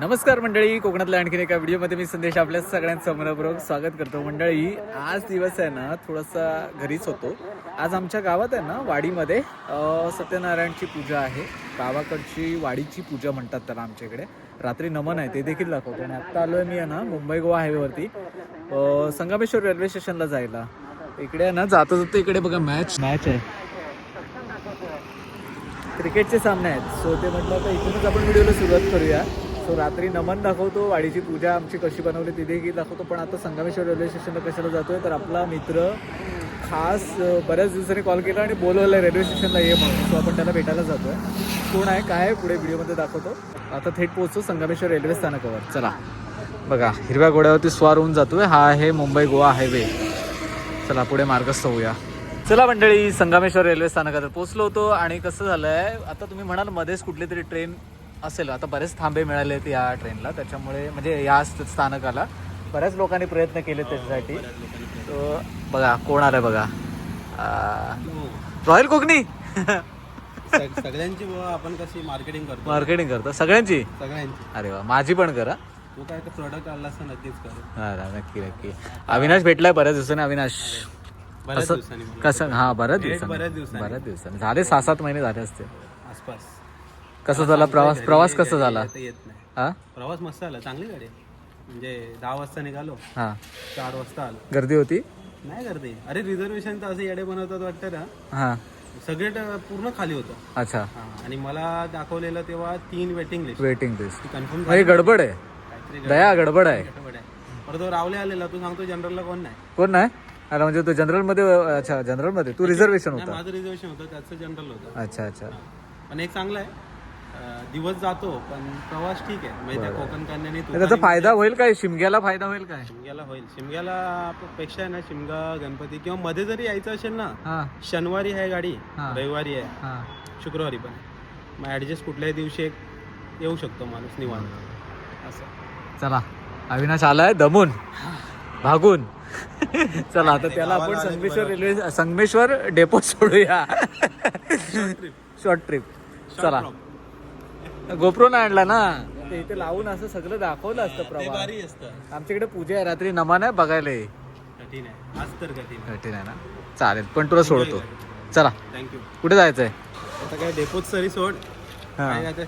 नमस्कार मंडळी. कोकणातल्या आणखीन एका व्हिडिओमध्ये मी संदेश आपल्या सगळ्यांचं मनपूर्वक स्वागत करतो. मंडळी आज दिवस आहे ना थोडासा घरीच होतो. आज आमच्या गावात आहे ना वाडीमध्ये सत्यनारायणची पूजा आहे. गावाकडची वाडीची पूजा म्हणतात त्याला आमच्या इकडे. रात्री नमन आहे ते देखील दाखवतो. आणि आत्ता आलो आहे मी आहे ना मुंबई गोवा हायवेवरती. संगमेश्वर रेल्वे स्टेशनला जायला. इकडे आहे ना जाता जाता इकडे बघा मॅच मॅच आहे. क्रिकेटचे सामने आहेत. सो ते म्हटलं आता इथूनच आपण व्हिडिओला सुरुवात करूया. सो रात्री नमन दाखवतो वाडीची पूजा आमची कशी बनवली ती देखील दाखवतो पण आता संगमेश्वर रेल्वे स्टेशनला कशाला जातोय तर आपला मित्र खास बऱ्याच दिवसांनी कॉल केला आणि बोलवलं रेल्वे स्टेशनला ये म्हणून. सो आपण त्याला भेटायला जातोय. कोण आहे काय आहे पुढे व्हिडिओमध्ये दाखवतो. आता थेट पोहोचतो संगमेश्वर रेल्वे स्थानकावर. चला. बघा हिरव्या घोड्यावरती स्वार होऊन जातोय. हा आहे मुंबई गोवा हायवे चला पुढे मार्गस्थ होऊया. चला मंडळी संगमेश्वर रेल्वे स्थानकात पोहोचलो होतो आणि कसं झालंय आता तुम्ही म्हणाल मध्येच कुठली तरी ट्रेन असेल. आता बरेच थांबे मिळाले आहेत या ट्रेनला त्याच्यामुळे म्हणजे या स्थानकाला बऱ्याच लोकांनी प्रयत्न केले त्याच्यासाठी. तो बघा कोण आलाय बघा. रॉयल कोकणी. सग- सगळ्यांची आपण कशी मार्केटिंग करतो. मार्केटिंग करता. सगळ्यांची? सगळ्यांची. अरे वा माझी पण करा. तू काय तर प्रोडक्ट आणलास तर नक्कीच कर. हा नक्की नक्की. अविनाश भेटलाय बऱ्याच दिवसाने. अविनाश कसं. कसं हा बऱ्याच दिवसांनी. बऱ्याच दिवसांनी. झाले सहा सात महिने झाले असते आसपास. कसं झाला प्रवास? प्रवास कसा झाला? येता येत नाही. हा? प्रवास मस्त झाला चांगली गाडी आहे. म्हणजे दहा वाजता निघालो हा. चार वाजता आलो. गर्दी होती? नाही गर्दी. अरे रिझर्वेशन तर असे येडे बनवतात वाटतं ना? हा. सगळे ट- पूर्ण खाली होतं. अच्छा. हा, आणि मला दाखवलेलं तेव्हा तीन वेटिंग लिस्ट वेटिंग लिस्ट ती कन्फर्म गडबड आहे. काहीतरी दया गडबड. आहे. गडबड आहे. परत तो रावले आलेला तू सांगतो जनरलला कोण नाही. कोण नाही? अरे म्हणजे तू जनरलमध्ये अच्छा जनरलमध्ये तू रिझर्वेशन नाही, होता. माझं रिझर्वेशन होतं त्याचं जनरल होतं. अच्छा अच्छा. पण एक चांगलं आहे. दिवस जातो पण प्रवास ठीक आहे. म्हणजे त्या कोकण कन्याने त्याचा फायदा होईल काय? शिमग्याला फायदा होईल काय? शिमग्याला होईल. शिमग्याला पेक्षा आहे ना शिमगा गणपती किंवा मध्ये जरी यायचं असेल ना हा. शनिवारी आहे गाडी हा. रविवारी आहे. हा. शुक्रवारी पण. मग ॲडजस्ट कुठल्याही दिवशी एक येऊ शकतो माणूस निवांत. असं. चला. अविनाश आलाय दमून. भागून. चला आता त्याला आपण संगमेश्वर रेल्वे संगमेश्वर डेपो सोडूया. शॉर्ट ट्रिप चला. गोप्रो नाही आणला ना. ते इथे लावून असं सगळं दाखवलं असतं प्रवास भारी असतं. आमच्याकडे पूजा आहे रात्री नमान आहे बघायला ये. कठीण आहे. आज तर कठीण कठीण आहे ना? चालेल पण तुला सोडतो. चला. थँक्यू कुठे जायचंय? आता काय डेपोत सरी सोड. हा. काय आता?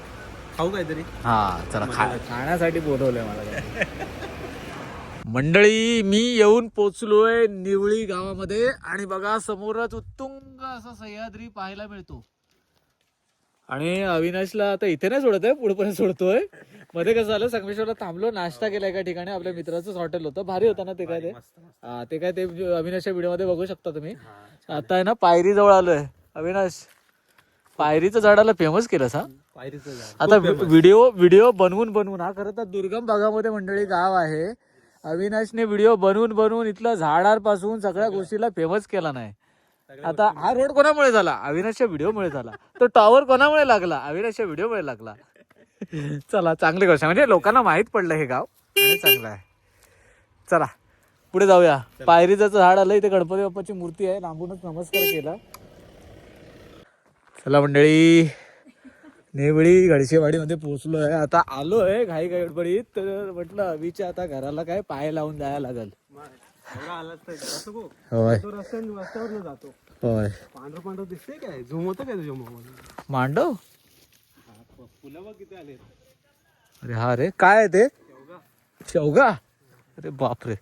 खाऊ काहीतरी. हा चला खा. खाण्यासाठी बोलवलंय मला काय. मंडळी मी येऊन पोचलोय निवळी गावामध्ये आणि बघा समोरच उत्तुंग असा सह्याद्री पाहायला मिळतो. आणि अविनाशला आता इथे नाही सोडत आहे पुढेपर्यंत सोडतोय. मध्ये कसं झालं संगमेश्वरला थांबलो नाश्ता केला एका ठिकाणी आपल्या मित्राचंच हॉटेल होतं. भारी होतं ना ते काय ते? हा ते काय ते अविनाशच्या व्हिडिओमध्ये बघू शकता तुम्ही. आता आहे ना पायरी जवळ आलोय. अविनाश पायरीचं झाडाला फेमस केलं हा? पायरीचं झाड. आता व्हिडिओ व्हिडिओ बनवून बनवून हा खरं तर दुर्गम भागामध्ये मंडळी गाव आहे. अविनाशने व्हिडिओ बनवून बनवून इथलं झाडांपासून सगळ्या गोष्टीला फेमस केला नाही. आता हा रोड कोणामुळे झाला? अविनाशच्या व्हिडिओमुळे झाला. तो टॉवर कोणामुळे लागला? अविनाशच्या व्हिडिओमुळे लागला. चला चांगली गोष्ट. म्हणजे लोकांना माहीत पडलं हे गाव. आणि चांगलं आहे. चला पुढे जाऊया. पायरीचं झाड आलं. इथे गणपती बाप्पाची मूर्ती आहे. लांबूनच नमस्कार केला. चला मंडळी. नेवळी गडशेवाडीमध्ये पोहोचलो आहे आता आलो आहे घाई गडबडीत. तर म्हटलं अवीच्या आता घराला काय पाय लावून जायला लागल. होय. होय. पांढरं पांढरं दिसतंय काय? झूम होतं काय तुझ्या मोबाईल मांडव? फुलं बघ किती आले अरे हा रे काय आहे ते? शेवगा. अरे बापरे.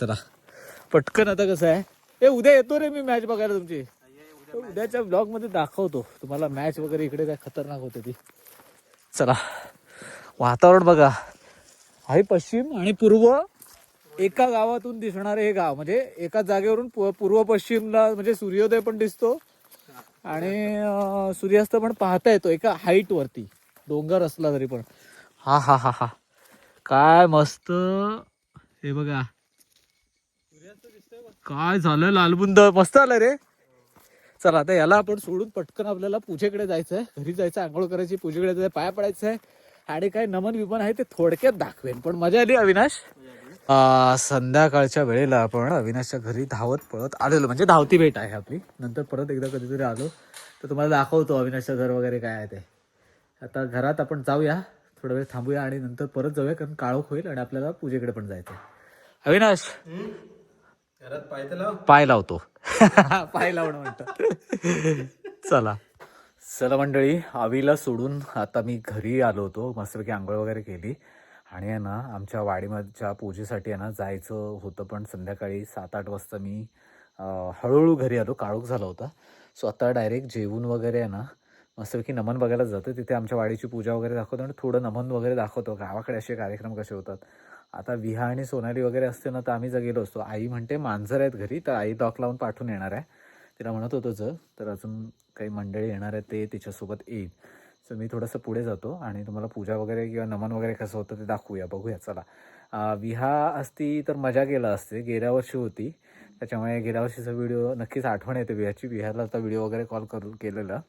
चला पटकन आता कसं आहे? ए उद्या येतो रे मी मॅच बघायला तुमची. उद्याच्या ब्लॉगमध्ये दाखवतो. तुम्हाला मॅच वगैरे इकडे काय खतरनाक होते ती. चला वातावरण बघा. आहे पश्चिम आणि पूर्व. एका गावातून दिसणारे हे गाव म्हणजे एका जागेवरून पू- पूर्व पश्चिमला म्हणजे सूर्योदय पण दिसतो आणि सूर्यास्त पण पाहता येतो एका हाईट वरती. डोंगर असला तरी पण. हा हा हा हा. काय मस्त. हे बघा. काय झालं? लालबुंद मस्त आलं रे. चला आता याला आपण सोडून पटकन आपल्याला पूजेकडे जायचंय. घरी जायचं आंघोळ करायची पूजेकडे जायचं पाया पडायचंय. आणि काय नमन विमन आहे ते थोडक्यात दाखवेन. पण मजा आली अविनाश. संध्याकाळच्या वेळेला आपण अविनाशच्या घरी धावत पळत आलेलो. म्हणजे धावती भेट आहे आपली. नंतर परत एकदा कधीतरी आलो. तर तुम्हाला दाखवतो अविनाशचं घर वगैरे काय आहे ते. आता घरात आपण जाऊया. थोडा वेळ थांबूया आणि नंतर परत जाऊया कारण काळोख होईल आणि आपल्याला पूजेकडे पण जायचं अविनाश! घरात लाव. पाय लावतो. पाय लावणं म्हणतात चला. चला मंडळी आवीला सोडून आता मी घरी आलो होतो. मस्तपैकी आंघोळ वगैरे केली. आणि आहे ना आमच्या वाडीमधच्या पूजेसाठी आहे ना जायचं होतं पण संध्याकाळी सात आठ वाजता मी हळूहळू घरी आलो. काळोख झाला होता. सो आता डायरेक्ट जेवून वगैरे आहे ना मस्तपैकी नमन बघायला जातं तिथे आमच्या वाडीची पूजा वगैरे दाखवतो आणि थोडं नमन वगैरे दाखवतो. गावाकडे असे कार्यक्रम कसे होतात. आता विहा आणि सोनाली वगैरे असते ना तर आम्ही जर गेलो असतो. आई म्हणते मांजर आहेत घरी तर आई डॉक लावून पाठवून येणार आहे. तिला म्हणत होतो जर तर अजून काही मंडळी येणार आहे ते तिच्यासोबत येईल. सो मी थोडंसं पुढे जातो आणि तुम्हाला पूजा वगैरे किंवा नमन वगैरे कसं होतं ते दाखवूया बघूया चला. विहा असती तर मजा गेला असते गेल्या वर्षी होती. त्याच्यामुळे गेल्या वर्षीचा व्हिडिओ नक्कीच आठवण येते विहाची. विहारला आता व्हिडिओ वगैरे कॉल करून केलेला.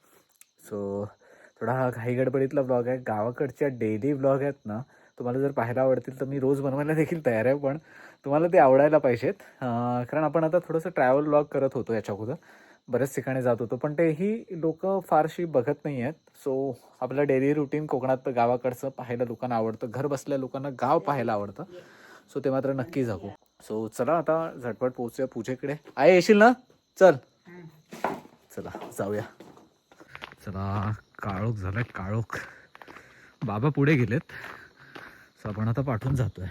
सो थोडा हा घाई गडबडीतला ब्लॉग आहे. गावाकडच्या डेली ब्लॉग आहेत ना तुम्हाला जर पाहायला आवडतील तर मी रोज बनवायला देखील तयार आहे पण तुम्हाला ते आवडायला पाहिजेत. कारण आपण आता थोडंसं ट्रॅव्हल ब्लॉग करत होतो याच्या अगोदर. बऱ्याच ठिकाणी जात होतो. पण तेही लोक फारशी बघत नाही आहेत. सो आपलं डेली रुटीन कोकणात गावाकडचं पाहायला लोकांना आवडतं. घर बसल्या लोकांना गाव पाहायला आवडतं. सो ते मात्र नक्की जगू. सो चला आता झटपट पोहोचूया पूजेकडे. आहे येशील ना? चल. चला जाऊया. चला काळोख झालाय काळोख. बाबा पुढे गेलेत. सो आपण आता पाठवून जातोय.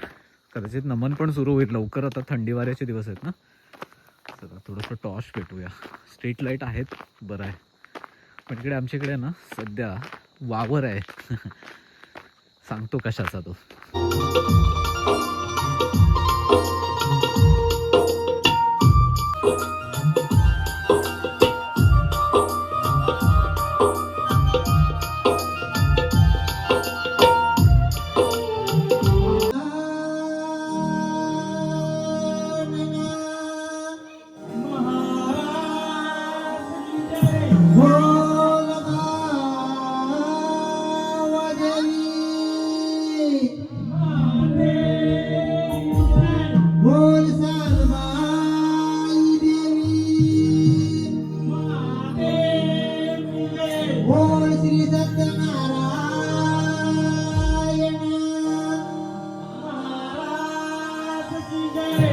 कदाचित नमन पण सुरू होईल. लवकर आता थंडी वाऱ्याचे दिवस आहेत ना? चला थोडंसं टॉर्च पेटूया. स्ट्रीट लाइट आहेत बरं आहे. पण इकडे आमच्याकडे ना सध्या वावर आहे. सांगतो कशाचा तो. Yeah.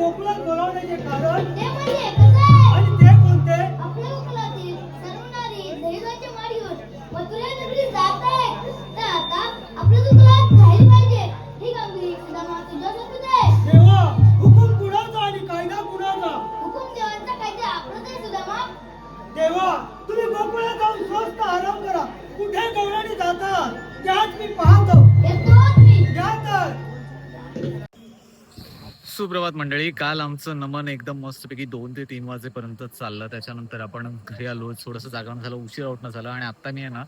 મોકલક બોલાવને જે કારણ मंडळी काल आमचं नमन एकदम मस्तपैकी दोन ते तीन वाजेपर्यंत चाललं. त्याच्यानंतर आपण घरी आलो थोडंसं जागरण झालं उशीर उठणं झालं आणि आता मी आहे ना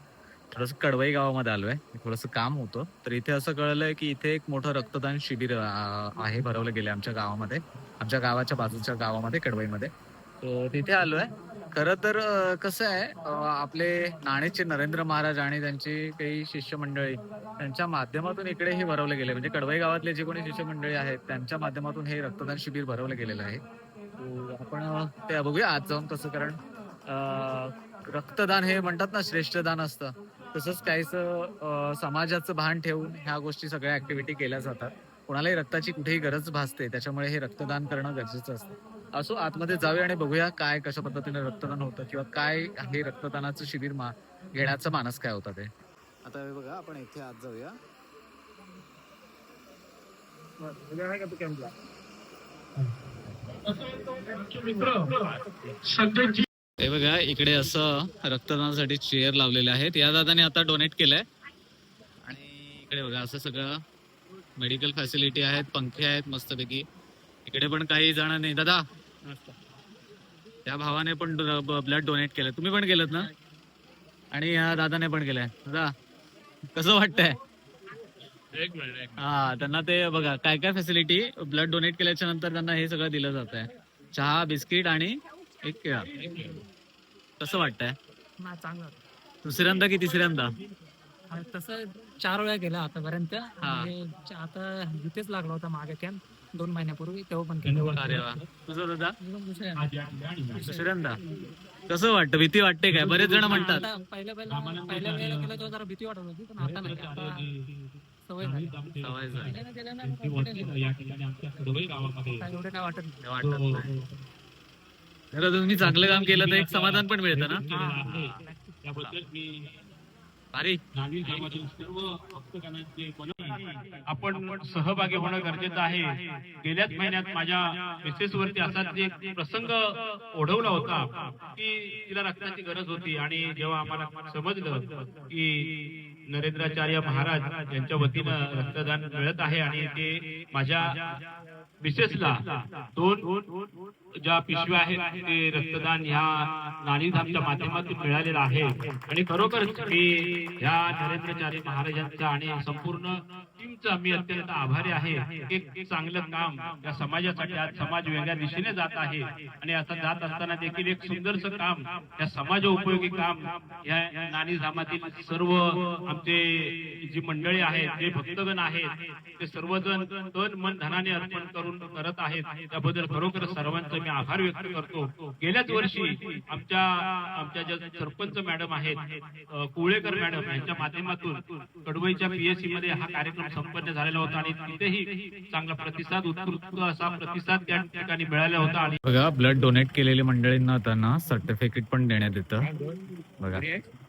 थोडंसं कडवई गावामध्ये आलोय. थोडंसं काम होतं. तर इथे असं कळलंय की इथे एक मोठं रक्तदान शिबिर आहे भरवलं गेलं आमच्या गावामध्ये आमच्या गावाच्या बाजूच्या गावामध्ये कडवईमध्ये. तर तिथे आलोय. खर तर कसं आहे आपले नाणेचे नरेंद्र महाराज आणि त्यांची काही शिष्यमंडळी त्यांच्या माध्यमातून इकडे हे भरवले गेले. म्हणजे कडवई गावातले जे कोणी शिष्यमंडळी आहेत त्यांच्या माध्यमातून हे रक्तदान शिबिर भरवलं गेलेलं आहे. आपण ते बघूया आज जाऊन कसं कारण रक्तदान हे म्हणतात ना श्रेष्ठ दान असतं. तसंच काहीच समाजाचं भान ठेवून ह्या गोष्टी सगळ्या ऍक्टिव्हिटी केल्या जातात. कोणालाही रक्ताची कुठेही गरज भासते त्याच्यामुळे हे रक्तदान करणं गरजेचं असतं. असो आतमध्ये जाऊया आणि बघूया काय कशा पद्धतीने रक्तदान होतं किंवा काय हे रक्तदानाचं शिबिर मा घेण्याचं मानस काय होतं ते? आता हे बघा आपण इथे आत जाऊया. हे बघा इकडे असं रक्तदानासाठी चेअर लावलेले आहेत. या दादाने आता डोनेट केलंय. आणि इकडे बघा असं सगळं मेडिकल फॅसिलिटी आहेत पंखे आहेत मस्तपैकी. इकडे पण काही जण नाही दादा त्या भावाने पण ब्लड डोनेट केलं तुम्ही पण केलं ना? आणि या दादाने पण केलंय. दादा कसं वाटतंय? हा त्यांना ते बघा काय काय फॅसिलिटी ब्लड डोनेट केल्याच्यानंतर त्यांना हे सगळं दिलं जात आहे चहा बिस्किट आणि एक कसं वाटतंय? चांगलं. दुसऱ्यांदा की तिसऱ्यांदा? आणि तसं चार वेळा गेला आतापर्यंत. हा. आणि च- आता इथेच लागला होता मागे कॅम्प दोन महिन्यापूर्वी तेव्हा पण केलं अरे वा. तुझं दादा एकदम दुसऱ्या दुसऱ्यांदा. कसं वाटतं? भीती वाटते काय? बरेच जण म्हणतात. आता पहिल्या पहिल्या पहिल्या वेळेला केलं तेव्हा जरा भीती वाटत होती पण आता नाही. आता सवय झाली. सवय झाली. पहिल्यानं एवढं काय वाटत नाही. वाटत नाही. खरं तुम्ही चांगलं काम केलं तर एक समाधान पण मिळतं ना? आपण सहभागी होणं गरजेचं आहे. गेल्याच महिन्यात माझ्या मिसेस वरती असाच एक प्रसंग ओढवला होता की तिला रक्ताची गरज होती आणि जेव्हा आम्हाला समजलं की नरेंद्राचार्य महाराज यांच्या वतीनं रक्तदान मिळत आहे आणि ते माझ्या विशेषला दोन ज्या पिशव्या आहेत ते रक्तदान ह्या नाणीधामच्या माध्यमातून मिळालेलं आहे. आणि खरोखरच मी ह्या नरेंद्रचार्य महाराजांच्या आणि संपूर्ण टीमचं मी अत्यंत आभारी आहे. एक चांगलं काम या समाजासाठी आज समाज वेगळ्या दिशेने जात आहे. आणि आता जात असताना देखील एक सुंदरसं काम या समाज उपयोगी काम या नाणीधामातील सर्व आमचे जी मंडळी आहेत जे भक्तगण आहेत ते सर्वजण तन मन धनाने अर्पण करून करत आहेत. त्याबद्दल खरोखर सर्वांचं मी आभार व्यक्त करतो. गेल्याच वर्षी आमच्या आमच्या ज्या सरपंच मॅडम आहेत कुळेकर मॅडम यांच्या माध्यमातून कडवईच्या पीएससी मध्ये हा कार्यक्रम संपन्न झालेला होता आणि तिथेही चांगला प्रतिसाद उत्कृष्ट असा प्रतिसाद त्या ठिकाणी मिळाला होता आणि बघा ब्लड डोनेट केलेल्या मंडळींना त्यांना सर्टिफिकेट पण देण्यात येतं. बघा.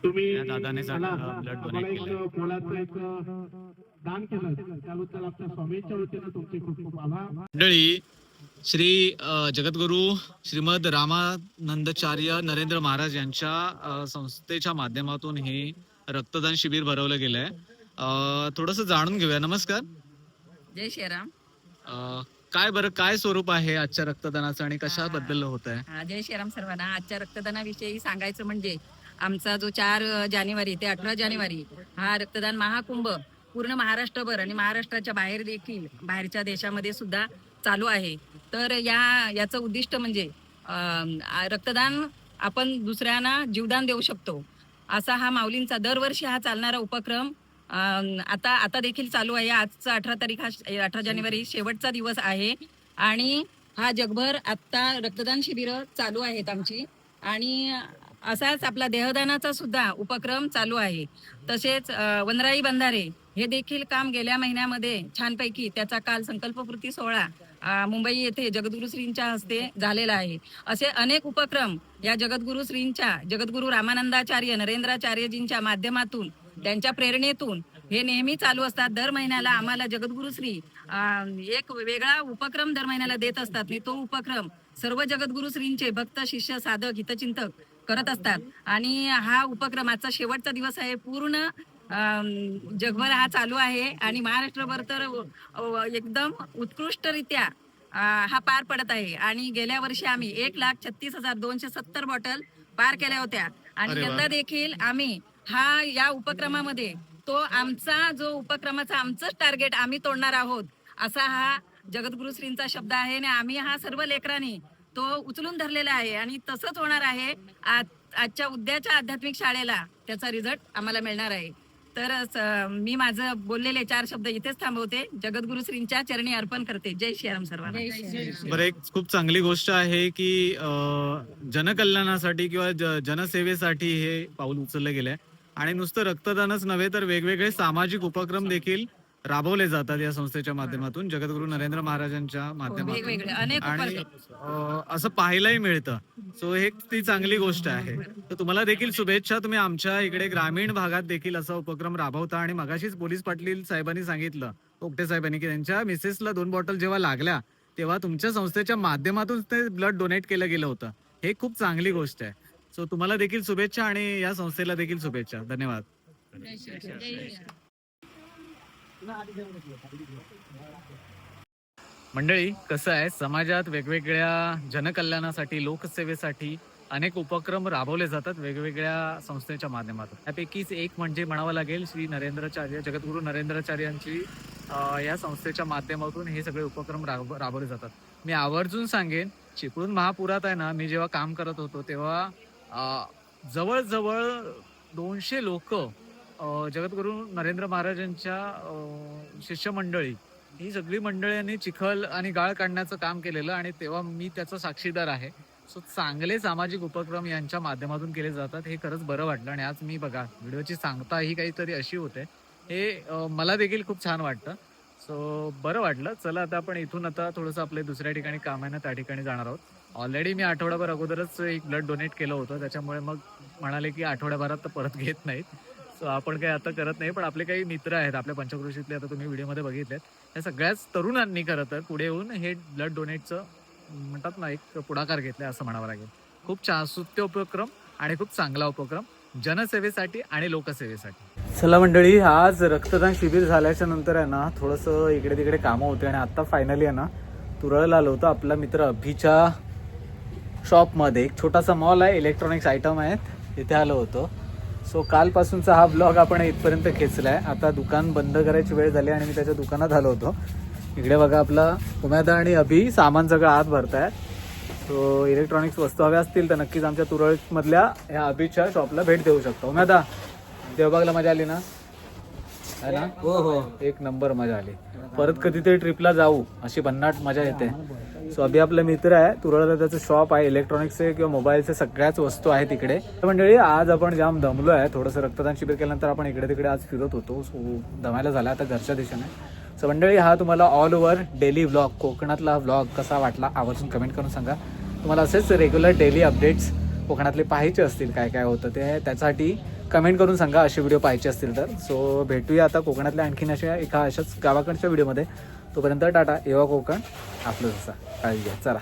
तुम्ही या दादाने ब्लड डोनेट केलं. दान त्याबद्दल आपल्या स्वामींच्या वतीनं तुमचे खूप खूप आभार. मंडळी श्री जगद्गुरु श्रीमद रामानंदचार्य नरेंद्र महाराज यांच्या संस्थेच्या माध्यमातून हे रक्तदान शिबिर भरवलं गेलंय. थोडस जाणून घेऊया. नमस्कार. जय श्रीराम. अ, काय बरं काय स्वरूप आहे आजच्या रक्तदानाचं आणि कशाबद्दल होत आहे हा, जय श्रीराम सर्वांना. आजच्या रक्तदानाविषयी सांगायचं म्हणजे आमचा जो चार जानेवारी ते अठरा जानेवारी हा रक्तदान महाकुंभ पूर्ण महाराष्ट्रभर आणि महाराष्ट्राच्या बाहेर देखील बाहेरच्या देशामध्ये सुद्धा चालू आहे. तर या याचं उद्दिष्ट म्हणजे रक्तदान आपण दुसऱ्यांना जीवदान देऊ शकतो. असा हा माऊलींचा दरवर्षी हा चालणारा उपक्रम आता आता देखील चालू आहे. आजचा अठरा तारीख हा अठरा जानेवारी शेवटचा दिवस आहे. आणि हा जगभर आता रक्तदान शिबिरं चालू आहेत आमची. आणि असाच आपला देहदानाचा सुद्धा उपक्रम चालू आहे. तसेच वनराई बंधारे हे देखील काम गेल्या महिन्यामध्ये छानपैकी त्याचा काल संकल्पपूर्ती सोहळा मुंबई येथे जगद्गुरु श्रींच्या हस्ते झालेला आहे. असे अनेक उपक्रम या जगद्गुरु श्रींच्या जगद्गुरु रामानंदाचार्य नरेंद्राचार्यजींच्या माध्यमातून त्यांच्या प्रेरणेतून हे नेहमी चालू असतात. दर महिन्याला आम्हाला जगद्गुरु श्री एक वेगळा उपक्रम दर महिन्याला देत असतात. आणि तो उपक्रम सर्व जगद्गुरु श्रींचे भक्त शिष्य साधक हितचिंतक करत असतात. आणि हा उपक्रम आजचा शेवटचा दिवस आहे. पूर्ण जगभर हा चालू आहे. आणि महाराष्ट्रभर तर एकदम उत्कृष्टरित्या हा पार पडत आहे. आणि गेल्या वर्षी आम्ही एक लाख छत्तीस हजार दोनशे सत्तर बॉटल पार केल्या होत्या. आणि यंदा देखील आम्ही हा या उपक्रमामध्ये तो आमचा जो उपक्रमाचा आमचंच टार्गेट आम्ही तोडणार आहोत असा हा जगद्गुरु श्रींचा शब्द आहे आणि आम्ही हा सर्व लेकरांनी तो उचलून धरलेला आहे आणि तसंच होणार आहे. आज- आजच्या उद्याच्या आध्यात्मिक शाळेला त्याचा रिझल्ट आम्हाला मिळणार आहे. तर मी माझं बोललेले चार शब्द इथेच थांबवते. जगद्गुरु श्रींच्या चरणी अर्पण करते. जय श्रीराम सर्वांना. बरं एक खूप चांगली गोष्ट आहे की जनकल्याणासाठी किंवा जनसेवेसाठी हे पाऊल उचललं गेलंय आणि नुसतं रक्तदानच नव्हे तर वेगवेगळे सामाजिक उपक्रम देखील राबवले जातात या संस्थेच्या माध्यमातून. जगद्गुरु नरेंद्र महाराजांच्या माध्यमातून. वेगवेगळे अनेक आणि असं पाहायलाही मिळतं. सो हे ती चांगली गोष्ट आहे. तर तुम्हाला देखील शुभेच्छा. तुम्ही आमच्या इकडे ग्रामीण भागात देखील असा उपक्रम राबवता. आणि मगाशीच पोलीस पाटील साहेबांनी सांगितलं पोपटे साहेबांनी की त्यांच्या मिसेसला दोन बॉटल जेव्हा लागल्या तेव्हा तुमच्या संस्थेच्या माध्यमातून ते ब्लड डोनेट केलं गेलं होतं. हे खूप चांगली गोष्ट आहे. सो तुम्हाला देखील शुभेच्छा आणि या संस्थेला देखील शुभेच्छा. धन्यवाद. मंडळी कसं आहे? समाजात वेगवेगळ्या जनकल्याणासाठी लोकसेवेसाठी अनेक उपक्रम राबवले जातात वेगवेगळ्या संस्थेच्या माध्यमातून. त्यापैकीच एक म्हणजे म्हणावं लागेल श्री नरेंद्राचार्य जगद्गुरू नरेंद्राचार्यांची या संस्थेच्या माध्यमातून हे सगळे उपक्रम राब राबवले जातात. मी आवर्जून सांगेन चिपळूण महापुरात आहे ना मी जेव्हा काम करत होतो तेव्हा जवळजवळ दोनशे लोक जगद्गुरू नरेंद्र महाराजांच्या शिष्यमंडळी ही सगळी मंडळींनी चिखल आणि गाळ काढण्याचं काम केलेलं आणि तेव्हा मी त्याचा साक्षीदार आहे. सो चांगले सामाजिक उपक्रम यांच्या माध्यमातून केले जातात हे खरंच बरं वाटलं आणि आज मी बघा व्हिडिओची सांगता ही काहीतरी अशी होते. हे मला देखील खूप छान वाटतं. सो बरं वाटलं. चला आता आपण इथून आता थोडंसं आपले दुसऱ्या ठिकाणी काम आहे ना त्या ठिकाणी जाणार आहोत. ऑलरेडी मी आठवड्याभर अगोदरच एक ब्लड डोनेट केलं होतं. त्याच्यामुळे मग म्हणाले की आठवड्याभरात तर परत घेत नाहीत. सो आपण काही आता करत नाही पण आपले काही मित्र आहेत. आपल्या पंचकृषीतले आता तुम्ही व्हिडिओमध्ये बघितलेत. या सगळ्याच तरुणांनी खरं तर पुढे येऊन हे ब्लड डोनेटचं म्हणतात ना एक पुढाकार घेतलाय असं म्हणावं लागेल. खूप चासुत्य उपक्रम आणि खूप चांगला उपक्रम. जनसेवेसाठी आणि लोकसेवेसाठी. चला मंडळी आज रक्तदान शिबिर झाल्याच्यानंतर आहे ना थोडंसं इकडे तिकडे कामं होते आणि आता फायनली आहे ना तुरळला आलो होतो. आपला मित्र अभिच्या शॉपमध्ये एक छोटासा मॉल आहे इलेक्ट्रॉनिक्स आयटम आहेत तिथे आलो होतो. सो कालपासूनचा हा ब्लॉग आपण इथपर्यंत खेचला आहे आता दुकान बंद करायची वेळ झाली आणि मी त्याच्या दुकानात आलो होतो. इकडे बघा आपला उमेदा आणि अभि सामान सगळं आत भरतायत. सो इलेक्ट्रॉनिक्स वस्तू हव्या असतील तर नक्कीच आमच्या तुरळमधल्या ह्या अभिच्या शॉपला भेट देऊ शकतो. उम्यादा देवबागला मजा आली ना? है ना? हो हो. एक नंबर मजा आली. परत कधीतरी ट्रिपला जाऊ अशी भन्नाट मजा येते. सो अभि आपला मित्र आहे तुरळला त्याचं शॉप आहे इलेक्ट्रॉनिक्सचे किंवा मोबाईलचे सगळ्याच वस्तू आहेत तिकडे तर मंडळी आज आपण जाम दमलो आहे थोडंसं रक्तदान शिबिर केल्यानंतर आपण इकडे तिकडे आज फिरत होतो. सो दमायला झाला आता घरच्या दिशेने. सो मंडळी हा तुम्हाला ऑल ओव्हर डेली व्लॉग कोकणातला हा व्लॉग कसा वाटला आवर्जून कमेंट करून सांगा. तुम्हाला असेच रेग्युलर डेली अपडेट्स कोकणातले पाहायचे असतील काय काय होतं ते त्यासाठी कमेंट करून सांगा असे व्हिडिओ पाहायचे असतील तर. सो भेटूया आता कोकणातल्या आणखीन अशा एका अशाच गावाकडच्या व्हिडिओमध्ये तोपर्यंत टाटा एवा कोकण आपलं जसा. काळजी घ्या. चला.